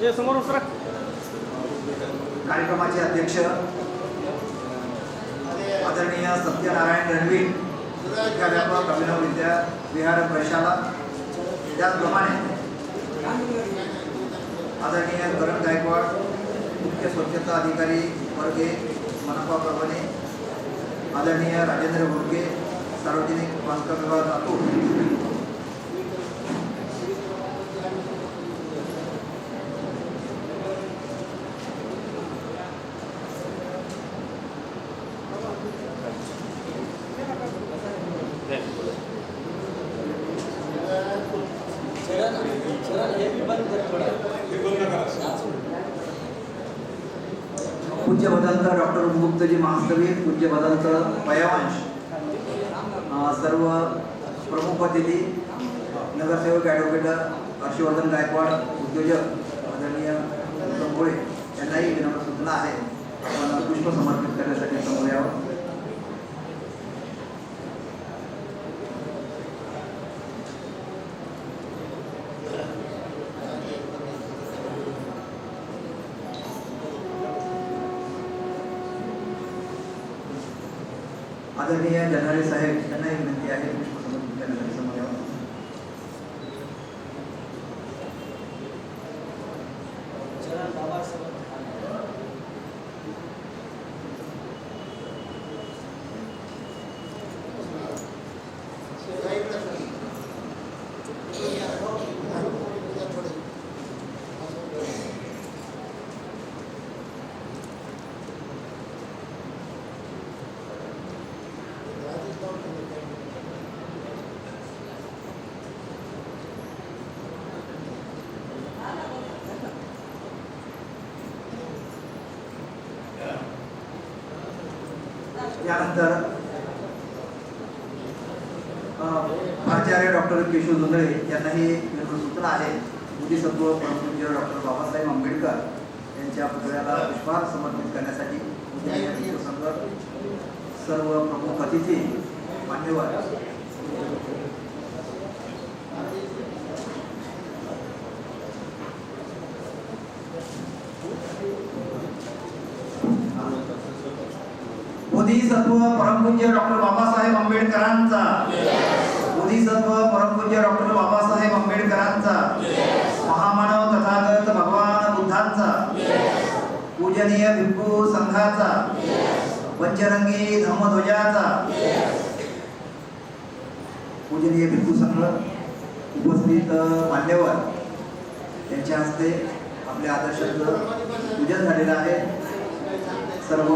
हे समोर उतरा. कार्यक्रमाचे अध्यक्ष आदरणीय सत्यनारायण रणवीर प्राध्यापक अभिनव विद्या विहार प्रशाला त्याचप्रमाणे आदरणीय करण गायकवाड मुख्य स्वच्छता अधिकारी वर्गे मनपा परभणी आदरणीय राजेंद्र भोडके सार्वजनिक बांधकाम विभाग लातूर पूज्य भदंत डॉक्टर मुक्तजी महास्तवीर पूज्य भदंत पयावंश सर्व प्रमुख अतिथी नगरसेवक ॲडव्होकेट हर्षवर्धन गायकवाड उद्योजक आदरणीय उत्तम यांनाही विनम्र सूचना आहे. आपण पुष्प समर्पित करण्यासाठी समोर यावं आदरणीय जनारे साहेब यांनाही विनंती आहे पुष्प समर्पित करण्यासाठी समोर यावं त्यानंतर प्राचार्य डॉक्टर केशव जोंधळे यांनाही विनम्र सूचना आहे. बुद्धिसत्व परमपूज्य डॉक्टर बाबासाहेब आंबेडकर यांच्या पुतळ्याला पुष्पहार समर्पित करण्यासाठी सर्व प्रमुख अतिथी मान्यवर. बोधिसत्व परमपूज्य डॉक्टर बाबासाहेब आंबेडकरांचा. बोधिसत्व परमपूज्य डॉक्टर बाबासाहेब आंबेडकरांचा. महामानव तथागत भगवान बुद्धांचा. पूजनीय भिक्खू संघाचा. पंचरंगी धम्मध्वजाचा. पूजनीय भिक्खू संघ उपस्थित मान्यवर यांच्या हस्ते आपल्या आदर्शाचं पूजन झालेलं आहे. सर्व